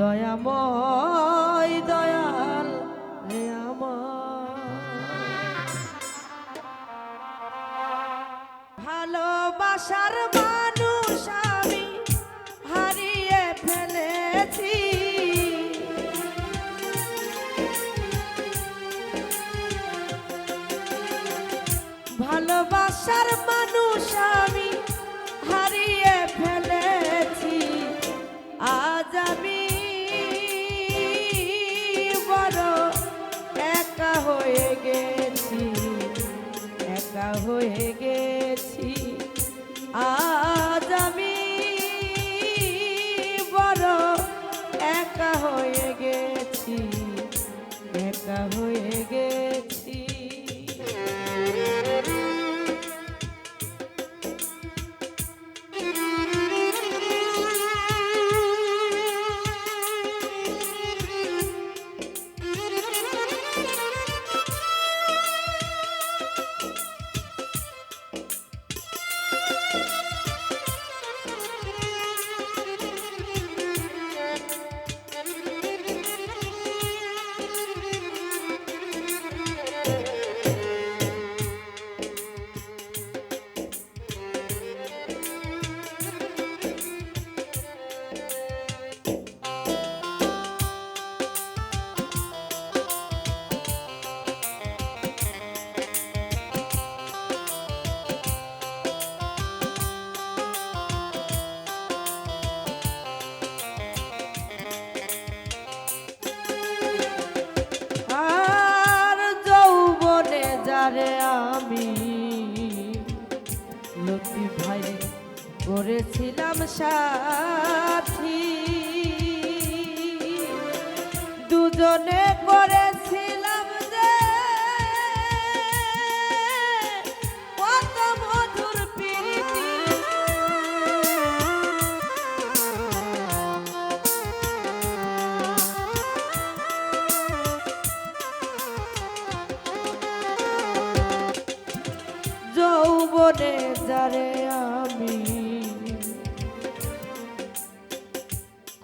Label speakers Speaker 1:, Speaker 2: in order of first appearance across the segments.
Speaker 1: দয়াময় দয়াল রে আমার। ভালোবাসার মানুষ আমি হারিয়ে ফেলেছি। ভালোবাসার হয়ে গেছি। আজ যৌবনে আমি লতি ভাই করেছিলাম সাথী। দুজনে করেছিলাম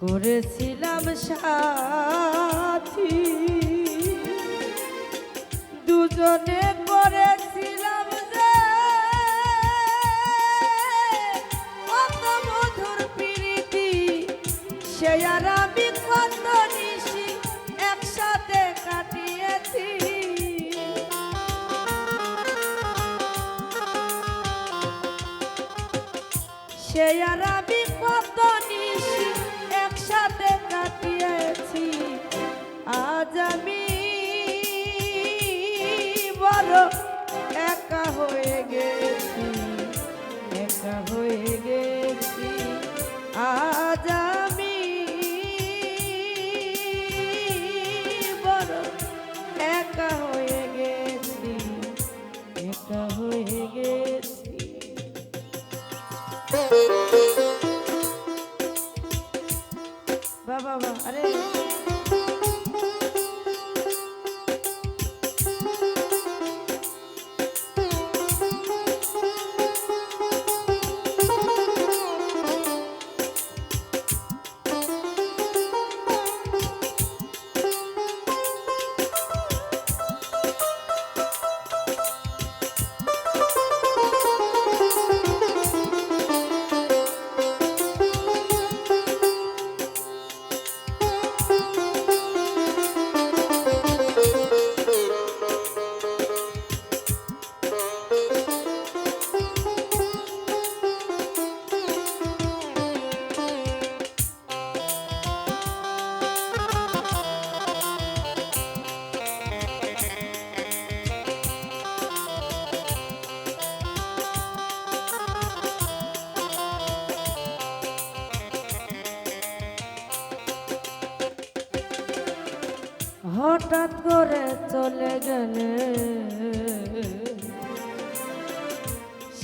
Speaker 1: করেছিলাম সাথী। দুজনে করেছিলাম যে কত মধুর প্রীতি, সে আর আমি কত নিশি একসাথে কাটিয়েছি। সে আর আমি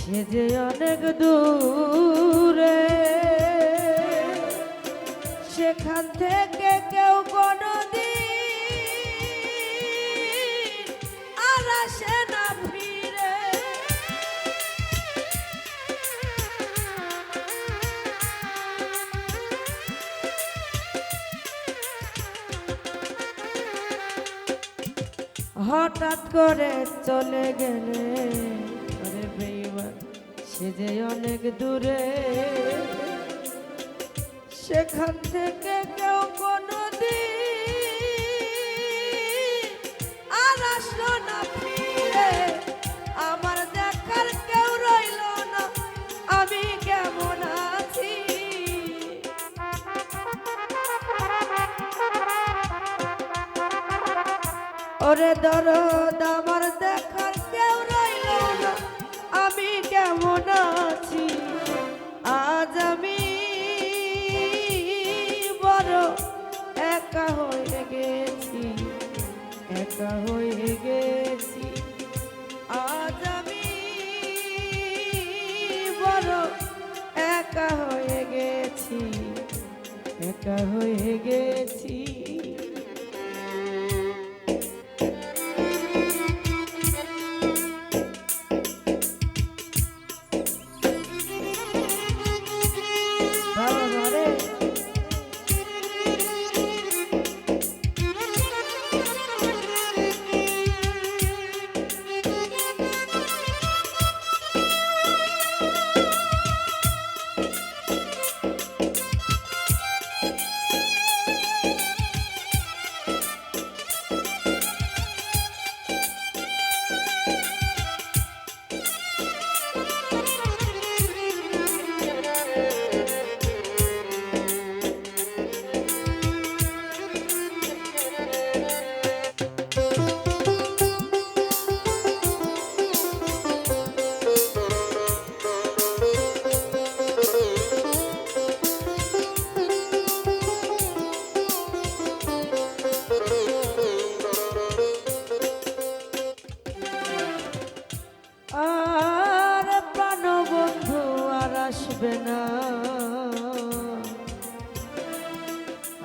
Speaker 1: সে যে অনেক দূরে সেখান থেকে কেউ কোনো আর আসে হঠাৎ করে চলে গেলে যে অনেক দূরে, সেখান থেকে কেউ কোনো দিন আর আসলো না ফিরে। আমার দেখার কেউ রইল না, আমি কেমন আছি? ওরে দরদা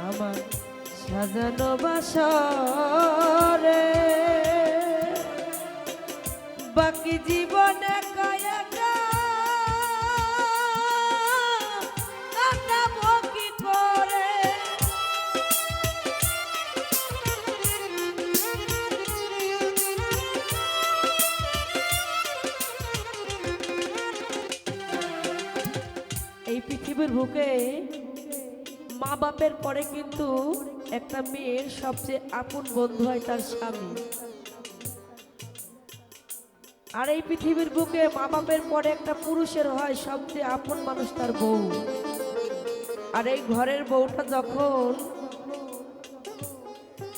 Speaker 1: আমার সাজানো বাসরে বাকি জীবনে পৃথিবীর বুকে মা বাপের পরে কিন্তু একটা মেয়ের সবচেয়ে আপন বন্ধু হয় তার স্বামী। আর এই পৃথিবীর বুকে মা বাপের পরে একটা পুরুষের হয় সবচেয়ে আপন মানুষ তার বউ। আর এই ঘরের বউটা যখন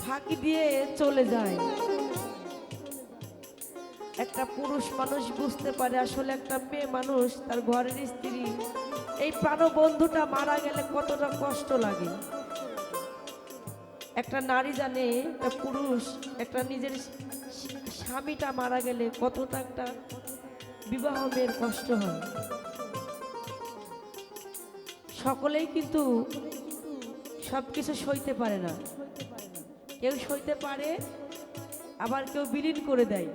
Speaker 1: ফাঁকি দিয়ে চলে যায়, একটা পুরুষ মানুষ বুঝতে পারে আসলে একটা মেয়ে মানুষ তার ঘরের স্ত্রী এই প্রাণ বন্ধুটা মারা গেলে কতটা কষ্ট লাগে? একটা নারী জানে, একটা পুরুষ, একটা নিজের স্বামীটা মারা গেলে কতটা একটা বিবাহ মেয়ের কষ্ট হয়। সকলেই কিন্তু সব কিছু সইতে পারে না। কেউ সইতে পারে, আবার কেউ বিলীন করে দেয়।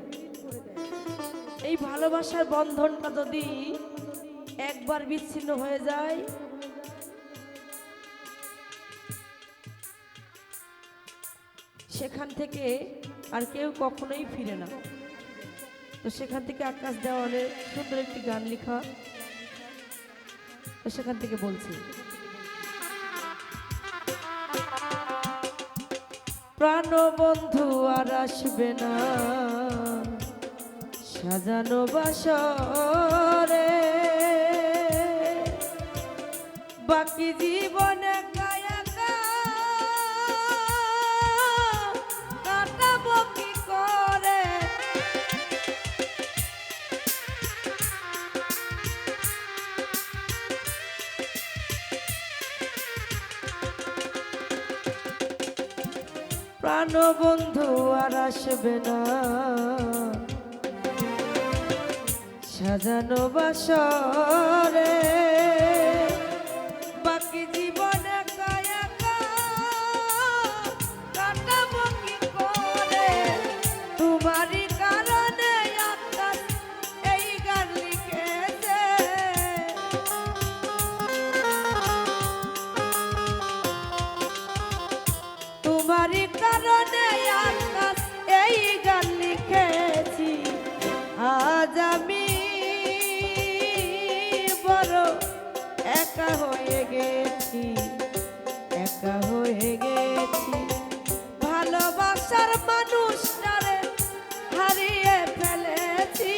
Speaker 1: এই ভালোবাসার বন্ধনটা যদি একবার বিচ্ছিন্ন হয়ে যায়। সেখান থেকে আর কেউ কখনোই ফিরে না। তো সেখান থেকে আকাশ দেওয়ানের সুন্দর একটি গান লেখা। তো সেখান থেকে বলছি প্রাণ বন্ধু আর আসবে না। সাজানো বাসরে বাকি জীবনে কায়াকা কাটাবো করে? প্রাণ বন্ধু আর আসবে না। সাজানো বাসরে আজ আমি বড় একা হয়ে গেছি, একা হয়ে গেছি। ভালোবাসার মানুষটারে হারিয়ে ফেলেছি।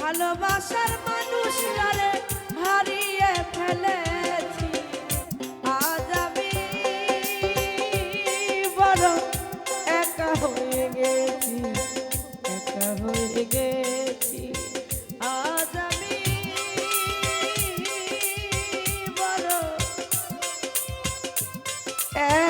Speaker 1: ভালোবাসার মানুষটারে
Speaker 2: Yes.